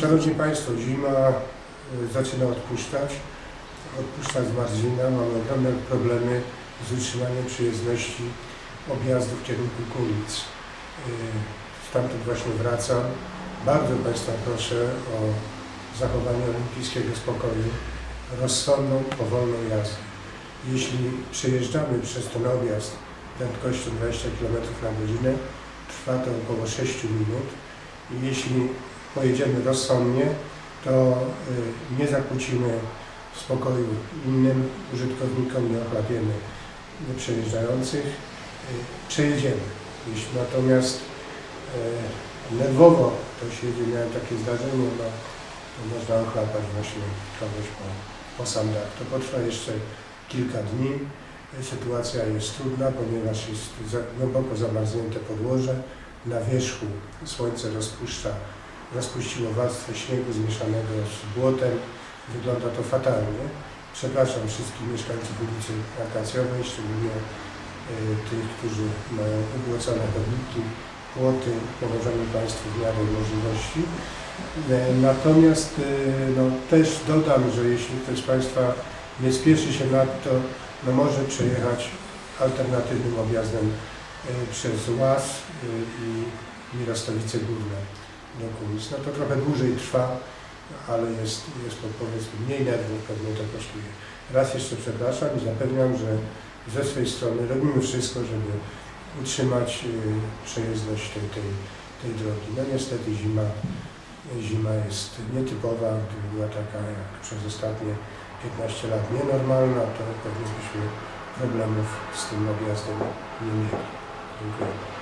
Szanowni Państwo, zima y, zaczyna odpuszczać. Odpuszcza zmarzlina. Mamy ogromne problemy z utrzymaniem przyjezdności objazdów w kierunku Kulic. Y, Stamtąd właśnie wracam. Bardzo Państwa proszę o zachowanie olimpijskiego spokoju, rozsądną, powolną jazdę. Jeśli przejeżdżamy przez ten objazd prędkością 20 km na godzinę, trwa to około 6 minut. Jeśli pojedziemy rozsądnie, to y, nie zakłócimy spokoju innym użytkownikom, nie ochlapiemy przejeżdżających. Y, Przejedziemy. Jeśli natomiast y, nerwowo ktoś jedzie, miałem takie zdarzenie, no, to można ochlapać właśnie kogoś po, po sandach. To potrwa jeszcze kilka dni. Sytuacja jest trudna, ponieważ jest głęboko zamarznięte podłoże. Na wierzchu słońce rozpuszcza, rozpuściło warstwę śniegu zmieszanego z błotem. Wygląda to fatalnie. Przepraszam wszystkich mieszkańców ulicy Akacjowej, szczególnie y, tych, którzy mają ubłocone chodniki, płoty. Pomożemy Państwu w miarę możliwości. E, Natomiast y, no, też dodam, że jeśli ktoś z Państwa nie spieszy się nadto, no może przejechać alternatywnym objazdem przez Łaz i Mirastowice Górne do Kulic. No to trochę dłużej trwa, ale jest, jest to powiedzmy mniej nerwów, pewnie to kosztuje. Raz jeszcze przepraszam i zapewniam, że ze swojej strony robimy wszystko, żeby utrzymać y, przejezdność tej, tej, tej drogi. No niestety zima, zima jest nietypowa, gdyby była taka jak przez ostatnie 15 lat nienormalna, to pewnie byśmy problemów z tym objazdem nie mieli. Dziękuję.